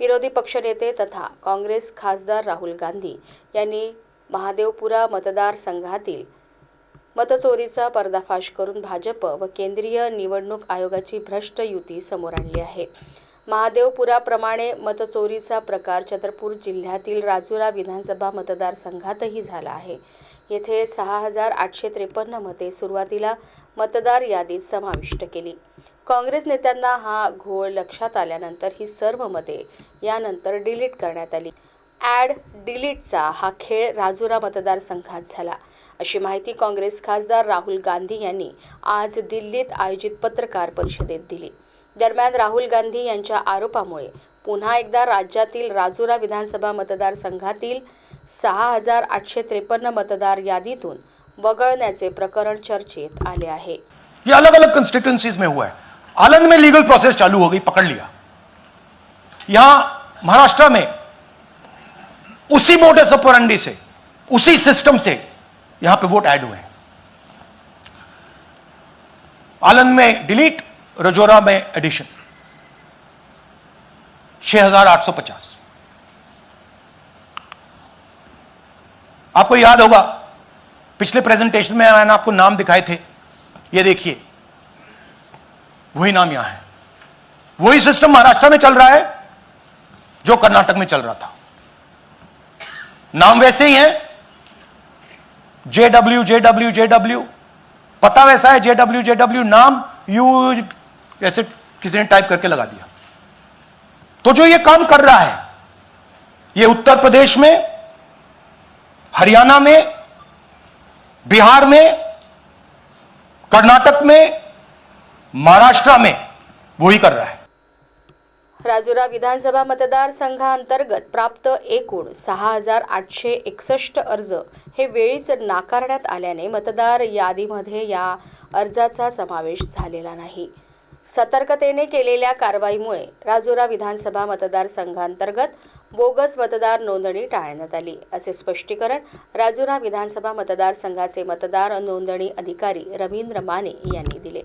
विरोधी पक्षनेते तथा काँग्रेस खासदार राहुल गांधी यांनी महादेवपुरा मतदारसंघातील मतचोरीचा पर्दाफाश करून भाजप व केंद्रीय निवडणूक आयोगाची भ्रष्ट युती समोर आणली आहे. महादेवपुराप्रमाणे मतचोरीचा प्रकार चंद्रपूर जिल्ह्यातील राजुरा विधानसभा मतदारसंघातही झाला आहे. येथे सहा हजार आठशे त्रेपन्न मते सुरुवातीला मतदार यादीत समाविष्ट केली. काँग्रेस नेत्यांना हा घोळ लक्षात आल्यानंतर ही सर्व मते यानंतर डिलीट करण्यात आली. ॲड डिलीटचा हा खेळ राजुरा मतदारसंघात झाला. अशी माहिती काँग्रेस खासदार राहुल गांधी यांनी आज दिल्लीत आयोजित पत्रकार परिषदेत दिली. दरम्यान राहुल गांधी यांच्या आरोपामुळे पुन्हा एकदा राज्यातील राजुरा विधानसभा मतदारसंघातील सहा हजार आठशे त्रेपन्न मतदार यादीतून वगळण्याचे प्रकरण चर्चेत आले आहे. ये अलग अलग कंस्टिट्यूंसीज में हुआ है। आलंद में लीगल प्रोसेस चालू हो गई, पकड़ लिया। यहाँ महाराष्ट्र में उसी मोडस ऑपरेंडी से, उसी सिस्टम से यहाँ पे वोट ऐड हुए हैं। आलंद में डिलीट रजोरा में एडिशन 6850 आपको याद होगा, पिछले प्रेजेंटेशन में मैंने आपको नाम दिखाए थे, ये देखिए। वही नाम यहाँ है। वही सिस्टम महाराष्ट्र में चल रहा है, जो कर्नाटक में चल रहा था। नाम वैसे ही है J W J W J W पता वैसा है, जेडब्ल्यू जेडब्ल्यू, नाम यू, ऐसे किसी ने टाइप करके लगा दिया। तो जो ये काम कर रहा है, ये उत्तर प्रदेश में, हरियाणा में, बिहार में, कर्नाटक में महाराष्ट्र में वही कर रहा है। राजुरा विधानसभा मतदारसंघांतर्गत प्राप्त एकूण सहा हजार आठशे एकसष्ट अर्ज हे वेळीच नाकारण्यात आल्याने मतदार यादीमध्ये या अर्जाचा समावेश झालेला नाही. सतर्कतेने केलेल्या कारवाईमुळे राजुरा विधानसभा मतदारसंघांतर्गत बोगस मतदार नोंदणी टाळण्यात आली. असे स्पष्टीकरण राजुरा विधानसभा मतदारसंघाचे मतदार नोंदणी अधिकारी रवींद्र माने यांनी दिले.